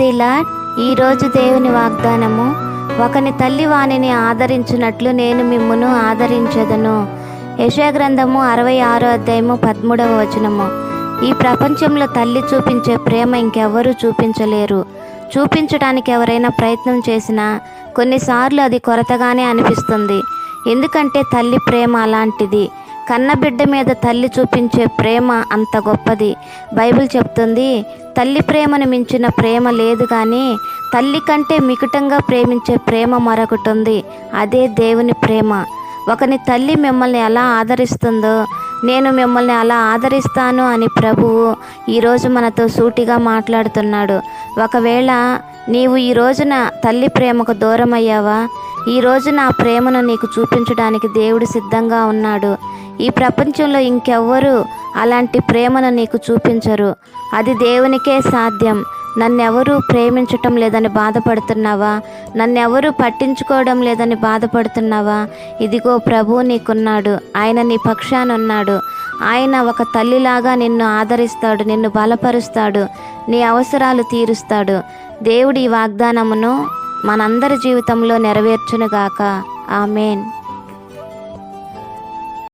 The ఈరోజు దేవుని వాగ్దానము ఒకని తల్లి వాణిని ఆదరించినట్లు నేను మిమ్మును ఆదరించదను. యశా గ్రంథము అరవై ఆరో అధ్యాయము పదమూడవ వచనము. ఈ ప్రపంచంలో తల్లి చూపించే ప్రేమ ఇంకెవ్వరూ చూపించలేరు. చూపించడానికి ఎవరైనా ప్రయత్నం చేసినా కొన్నిసార్లు అది కొరతగానే అనిపిస్తుంది. ఎందుకంటే తల్లి ప్రేమ అలాంటిది. కన్నబిడ్డ మీద తల్లి చూపించే ప్రేమ అంత గొప్పది. బైబిల్ చెప్తుంది తల్లి ప్రేమను మించిన ప్రేమ లేదు కానీ తల్లి కంటే మికుటంగా ప్రేమించే ప్రేమ మరొకటి ఉంది అదే దేవుని ప్రేమ. ఒకని తల్లి మిమ్మల్ని ఎలా ఆదరిస్తుందో నేను మిమ్మల్ని అలా ఆదరిస్తాను అని ప్రభువు ఈరోజు మనతో సూటిగా మాట్లాడుతున్నాడు. ఒకవేళ నీవు ఈ రోజున తల్లి ప్రేమకు దూరం అయ్యావా ఈ రోజు నా ప్రేమను నీకు చూపించడానికి దేవుడు సిద్ధంగా ఉన్నాడు. ఈ ప్రపంచంలో ఇంకెవ్వరూ అలాంటి ప్రేమను నీకు చూపించరు. అది దేవునికే సాధ్యం. నన్నెవరూ ప్రేమించటం లేదని బాధపడుతున్నావా? నన్నెవరూ పట్టించుకోవడం లేదని బాధపడుతున్నావా? ఇదిగో ప్రభు నీకున్నాడు. ఆయన నీ పక్షానున్నాడు ఆయన ఒక తల్లిలాగా నిన్ను ఆదరిస్తాడు నిన్ను బలపరుస్తాడు నీ అవసరాలు తీరుస్తాడు. దేవుడి వాగ్దానమును మనందరి జీవితంలో నెరవేర్చునుగాక. ఆమెన్.